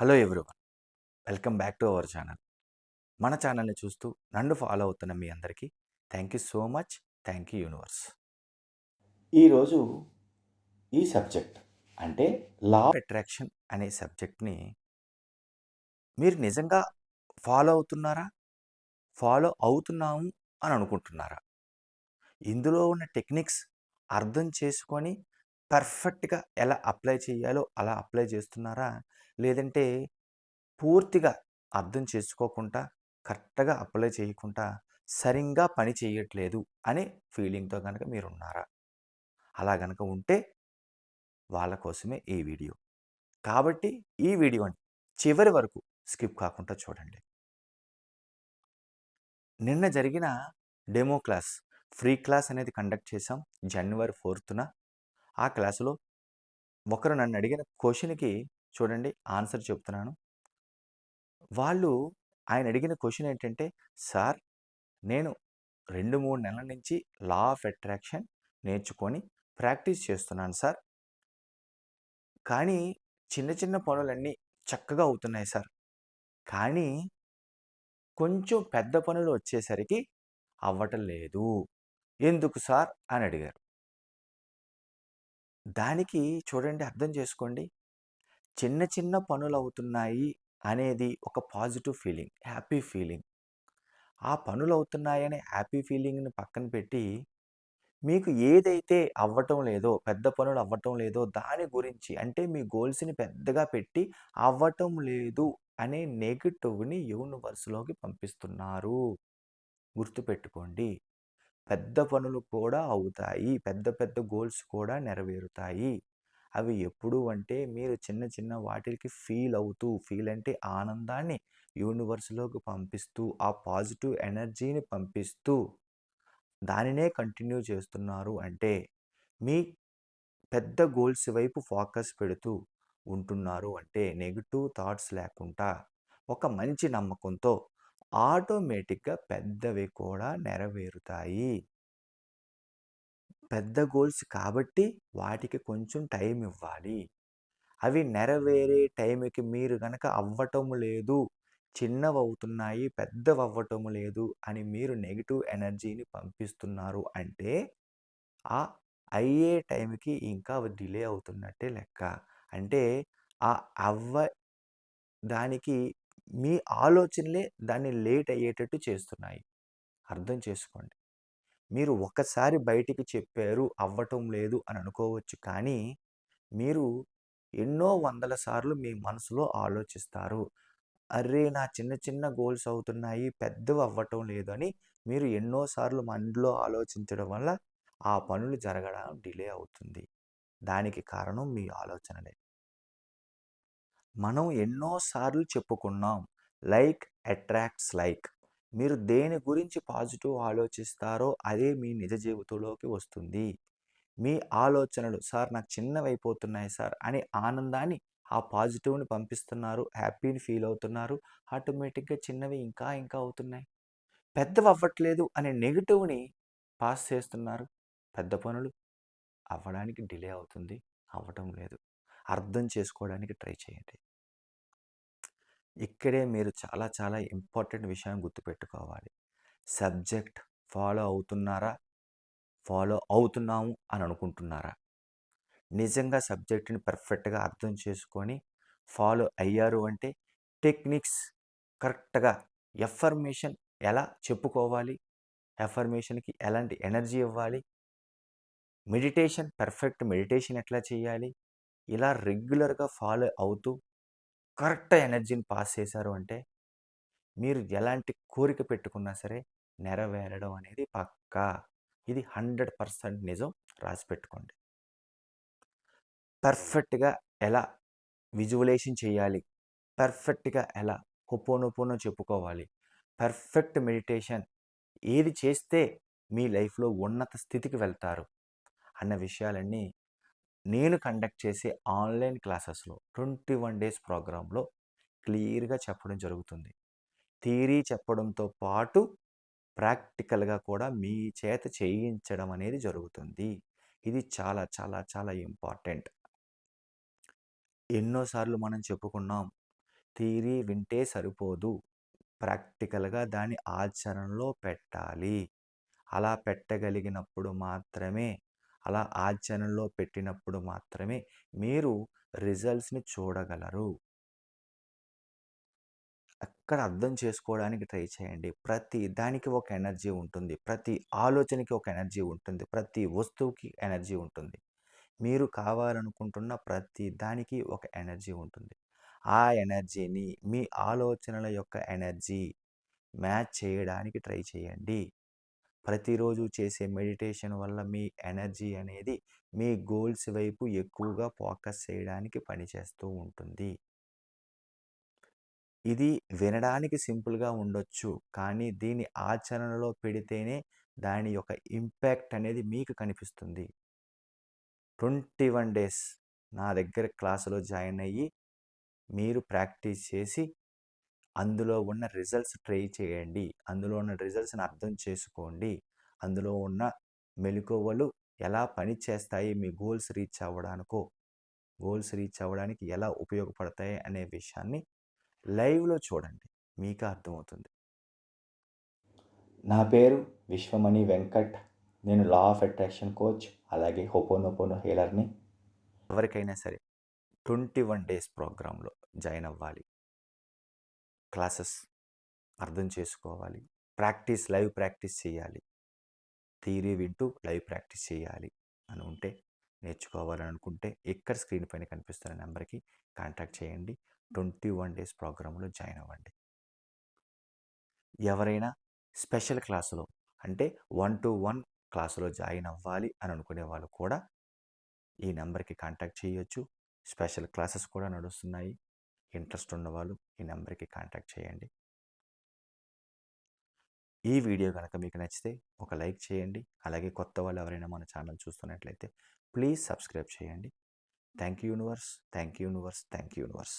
Hello everyone. Welcome back to our channel. మన ఛానల్ని చూస్తూ నన్ను ఫాలో అవుతున్న మీ అందరికీ thank you so much. Thank you universe. ఈరోజు ఈ సబ్జెక్ట్ అంటే లా ఆఫ్ అట్రాక్షన్ అనే సబ్జెక్ట్ని మీరు నిజంగా ఫాలో అవుతున్నారా? ఫాలో అవుతున్నాము అని అనుకుంటున్నారా? ఇందులో ఉన్న టెక్నిక్స్ అర్థం చేసుకొని పర్ఫెక్ట్గా ఎలా అప్లై చేయాలో అలా అప్లై చేస్తున్నారా? లేదంటే పూర్తిగా అర్థం చేసుకోకుండా కరెక్ట్గా అప్లై చేయకుండా సరిగ్గా పని చేయట్లేదు అనే ఫీలింగ్తో కనుక మీరున్నారా? అలా కనుక ఉంటే వాళ్ళ కోసమే ఈ వీడియో. కాబట్టి ఈ వీడియోని చివరి వరకు స్కిప్ కాకుండా చూడండి. నిన్న జరిగిన డెమో క్లాస్ ఫ్రీ క్లాస్ అనేది కండక్ట్ చేసాం జనవరి ఫోర్త్న ఆ క్లాసులో ఒకరు నన్ను అడిగిన క్వశ్చన్కి చూడండి ఆన్సర్ చెప్తున్నాను. వాళ్ళు ఆయన అడిగిన క్వశ్చన్ ఏంటంటే సార్ నేను రెండు మూడు నెలల నుంచి లా ఆఫ్ అట్రాక్షన్ నేర్చుకొని ప్రాక్టీస్ చేస్తున్నాను సార్. కానీ చిన్న చిన్న పనులన్నీ చక్కగా అవుతున్నాయి సార్. కానీ కొంచెం పెద్ద పనులు వచ్చేసరికి అవ్వటం లేదు. ఎందుకు సార్? అని అడిగారు. దానికి చూడండి అర్థం చేసుకోండి. చిన్న చిన్న పనులు అవుతున్నాయి అనేది ఒక పాజిటివ్ ఫీలింగ్ హ్యాపీ ఫీలింగ్. ఆ పనులు అవుతున్నాయనే హ్యాపీ ఫీలింగ్ని పక్కన పెట్టి మీకు ఏదైతే అవ్వటం లేదో పెద్ద పనులు అవ్వటం లేదో దాని గురించి అంటే మీ గోల్స్ని పెద్దగా పెట్టి అవ్వటం లేదు అనే నెగిటివ్ని యూనివర్స్లోకి పంపిస్తున్నారు. గుర్తుపెట్టుకోండి. పెద్ద పనులు కూడా అవుతాయి. పెద్ద పెద్ద గోల్స్ కూడా నెరవేరుతాయి. అవి ఎప్పుడు అంటే మీరు చిన్న చిన్న వాటికి ఫీల్ అవుతూ ఫీల్ అంటే ఆనందాన్ని యూనివర్స్లోకి పంపిస్తూ ఆ పాజిటివ్ ఎనర్జీని పంపిస్తూ దానినే కంటిన్యూ చేస్తున్నారు. అంటే మీ పెద్ద గోల్స్ వైపు ఫోకస్ పెడుతూ ఉంటున్నారు. అంటే నెగిటివ్ థాట్స్ లేకుండా ఒక మంచి నమ్మకంతో ఆటోమేటిక్గా పెద్దవి కూడా నెరవేరుతాయి. పెద్ద గోల్స్ కాబట్టి వాటికి కొంచెం టైం ఇవ్వాలి. అవి నెరవేరే టైంకి మీరు కనుక అవ్వటం లేదు చిన్నవి అవుతున్నాయి పెద్దవి అవ్వటం లేదు అని మీరు నెగిటివ్ ఎనర్జీని పంపిస్తున్నారు అంటే ఆ అయ్యే టైంకి ఇంకా డిలే అవుతున్నట్టే లెక్క. అంటే ఆ అవ్వ దానికి మీ ఆలోచనలే దాన్ని లేట్ అయ్యేటట్టు చేస్తున్నాయి. అర్థం చేసుకోండి. మీరు ఒకసారి బయటికి చెప్పారు అవ్వటం లేదు అని అనుకోవచ్చు కానీ మీరు ఎన్నో వందల సార్లు మీ మనసులో ఆలోచిస్తారు. అరే నా చిన్న చిన్న గోల్స్ అవుతున్నాయి పెద్దవి అవ్వటం లేదు అని మీరు ఎన్నోసార్లు మనలో ఆలోచించడం వల్ల ఆ పనులు జరగడం డిలే అవుతుంది. దానికి కారణం మీ ఆలోచనలే. మనం ఎన్నోసార్లు చెప్పుకున్నాం లైక్ అట్రాక్ట్స్ లైక్. మీరు దేని గురించి పాజిటివ్ ఆలోచిస్తారో అదే మీ నిజ జీవితంలోకి వస్తుంది. మీ ఆలోచనలు సార్ నాకు చిన్నవి అయిపోతున్నాయి సార్ అనే ఆనందాన్ని ఆ పాజిటివ్ని పంపిస్తున్నారు హ్యాపీని ఫీల్ అవుతున్నారు ఆటోమేటిక్గా చిన్నవి ఇంకా ఇంకా అవుతున్నాయి. పెద్దవి అవ్వట్లేదు అనే నెగిటివ్ని పాస్ చేస్తున్నారు. పెద్ద పనులు అవ్వడానికి డిలే అవుతుంది అవ్వటం లేదు. అర్థం చేసుకోవడానికి ట్రై చేయండి. ఇక్కడే మీరు చాలా చాలా ఇంపార్టెంట్ విషయం గుర్తుపెట్టుకోవాలి. సబ్జెక్ట్ ఫాలో అవుతున్నారా? ఫాలో అవుతున్నాము అని అనుకుంటున్నారా? నిజంగా సబ్జెక్ట్ని పర్ఫెక్ట్గా అర్థం చేసుకొని ఫాలో అయ్యారు అంటే టెక్నిక్స్ కరెక్ట్గా ఎఫర్మేషన్ ఎలా చెప్పుకోవాలి? ఎఫర్మేషన్కి ఎలాంటి ఎనర్జీ ఇవ్వాలి? మెడిటేషన్ పర్ఫెక్ట్ మెడిటేషన్ ఎట్లా చేయాలి? ఇలా రెగ్యులర్గా ఫాలో అవుతూ కరెక్ట్ ఎనర్జీని పాస్ చేశారు అంటే మీరు ఎలాంటి కోరిక పెట్టుకున్నా సరే నెరవేరడం అనేది పక్కా. ఇది హండ్రెడ్ పర్సెంట్ నిజం రాసి పెట్టుకోండి. పర్ఫెక్ట్గా ఎలా విజువలేషన్ చేయాలి? పర్ఫెక్ట్గా ఎలా హొపోనొపోనో చెప్పుకోవాలి. పర్ఫెక్ట్ మెడిటేషన్ ఏది చేస్తే మీ లైఫ్లో ఉన్నత స్థితికి వెళ్తారు? అన్న విషయాలన్నీ నేను కండక్ట్ చేసే ఆన్లైన్ క్లాసెస్లో ట్వంటీ వన్ డేస్ ప్రోగ్రాంలో క్లియర్గా చెప్పడం జరుగుతుంది. థియరీ చెప్పడంతో పాటు ప్రాక్టికల్గా కూడా మీ చేత చేయించడం అనేది జరుగుతుంది. ఇది చాలా చాలా చాలా ఇంపార్టెంట్. ఎన్నోసార్లు మనం చెప్పుకున్నాం థియరీ వింటే సరిపోదు. ప్రాక్టికల్గా దాన్ని ఆచరణలో పెట్టాలి. అలా పెట్టగలిగినప్పుడు మాత్రమే అలా ఆచరణలో పెట్టినప్పుడు మాత్రమే మీరు రిజల్ట్స్ని చూడగలరు. అక్కడ అర్థం చేసుకోవడానికి ట్రై చేయండి. ప్రతి దానికి ఒక ఎనర్జీ ఉంటుంది. ప్రతి ఆలోచనకి ఒక ఎనర్జీ ఉంటుంది. ప్రతి వస్తువుకి ఎనర్జీ ఉంటుంది. మీరు కావాలనుకుంటున్న ప్రతి దానికి ఒక ఎనర్జీ ఉంటుంది. ఆ ఎనర్జీని మీ ఆలోచనల యొక్క ఎనర్జీ మ్యాచ్ చేయడానికి ట్రై చేయండి. ప్రతిరోజు చేసే మెడిటేషన్ వల్ల మీ ఎనర్జీ అనేది మీ గోల్స్ వైపు ఎక్కువగా ఫోకస్ చేయడానికి పనిచేస్తూ ఉంటుంది. ఇది వినడానికి సింపుల్గా ఉండొచ్చు. కానీ దీని ఆచరణలో పెడితేనే దాని యొక్క ఇంపాక్ట్ అనేది మీకు కనిపిస్తుంది. ట్వంటీ వన్ డేస్ నా దగ్గర క్లాసులో జాయిన్ అయ్యి మీరు ప్రాక్టీస్ చేసి అందులో ఉన్న రిజల్ట్స్ ట్రై చేయండి. అందులో ఉన్న రిజల్ట్స్ని అర్థం చేసుకోండి. అందులో ఉన్న మెలకువలు ఎలా పని చేస్తాయి మీ గోల్స్ రీచ్ అవ్వడానికో గోల్స్ రీచ్ అవ్వడానికి ఎలా ఉపయోగపడతాయి అనే విషయాన్ని లైవ్లో చూడండి. మీకు అర్థమవుతుంది. నా పేరు విశ్వమణి వెంకట్. నేను లా ఆఫ్ అట్రాక్షన్ కోచ్ అలాగే హోపోనోపోనో హీలర్ని. ఎవరికైనా సరే ట్వంటీ వన్ డేస్ ప్రోగ్రాంలో జాయిన్ అవ్వాలి. క్లాసెస్ అర్థం చేసుకోవాలి. ప్రాక్టీస్ లైవ్ ప్రాక్టీస్ చేయాలి. థియరీ వింటూ లైవ్ ప్రాక్టీస్ చేయాలి అని ఉంటే నేర్చుకోవాలని అనుకుంటే ఇక్కడ స్క్రీన్ పైన కనిపిస్తున్న నెంబర్కి కాంటాక్ట్ చేయండి. ట్వంటీ వన్ డేస్ ప్రోగ్రాంలో జాయిన్ అవ్వండి. ఎవరైనా స్పెషల్ క్లాసులో అంటే వన్ టు వన్ క్లాసులో జాయిన్ అవ్వాలి అని అనుకునే వాళ్ళు కూడా ఈ నెంబర్కి కాంటాక్ట్ చేయొచ్చు. స్పెషల్ క్లాసెస్ కూడా నడుస్తున్నాయి. ఇంట్రెస్ట్ ఉన్నవాళ్ళు ఈ నెంబర్కి కాంటాక్ట్ చేయండి. ఈ వీడియో కనుక మీకు నచ్చితే ఒక లైక్ చేయండి. అలాగే కొత్త వాళ్ళు ఎవరైనా మన ఛానల్ చూస్తున్నట్లయితే ప్లీజ్ సబ్స్క్రైబ్ చేయండి. Thank you universe thank you universe thank you universe.